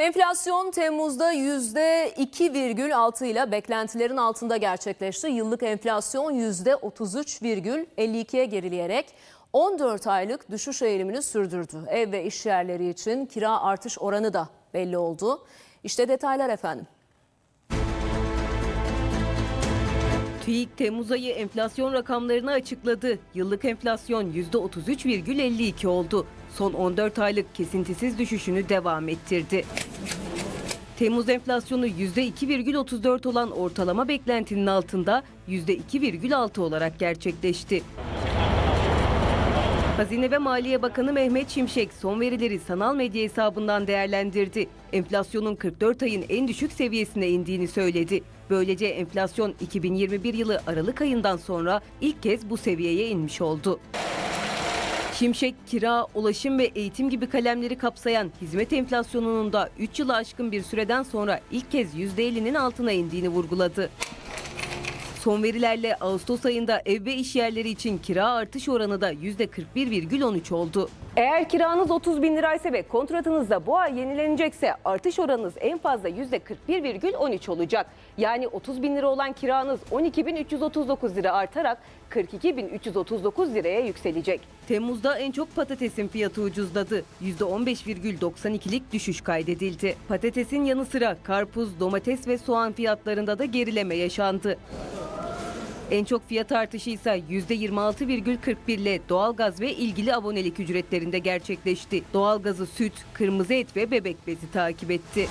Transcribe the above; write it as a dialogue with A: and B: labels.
A: Enflasyon Temmuz'da %2,6 ile beklentilerin altında gerçekleşti. Yıllık enflasyon %33,52'ye gerileyerek 14 aylık düşüş eğilimini sürdürdü. Ev ve iş yerleri için kira artış oranı da belli oldu. İşte detaylar efendim.
B: TÜİK Temmuz ayı enflasyon rakamlarını açıkladı. Yıllık enflasyon %33,52 oldu. Son 14 aylık kesintisiz düşüşünü devam ettirdi. Temmuz enflasyonu %2,34 olan ortalama beklentinin altında %2,6 olarak gerçekleşti. Hazine ve Maliye Bakanı Mehmet Şimşek son verileri sanal medya hesabından değerlendirdi. Enflasyonun 44 ayın en düşük seviyesine indiğini söyledi. Böylece enflasyon 2021 yılı Aralık ayından sonra ilk kez bu seviyeye inmiş oldu. Şimşek, kira, ulaşım ve eğitim gibi kalemleri kapsayan hizmet enflasyonunun da 3 yılı aşkın bir süreden sonra ilk kez %50'nin altına indiğini vurguladı. Son verilerle Ağustos ayında ev ve iş yerleri için kira artış oranı da %41,13 oldu. Eğer kiranız 30 bin liraysa ve kontratınız da bu ay yenilenecekse artış oranınız en fazla %41,13 olacak. Yani 30 bin lira olan kiranız 12.339 lira artarak 42.339 liraya yükselecek. Temmuz'da en çok patatesin fiyatı ucuzladı. %15,92'lik düşüş kaydedildi. Patatesin yanı sıra karpuz, domates ve soğan fiyatlarında da gerileme yaşandı. En çok fiyat artışı ise %26,41 ile doğalgaz ve ilgili abonelik ücretlerinde gerçekleşti. Doğalgazı süt, kırmızı et ve bebek bezi takip etti.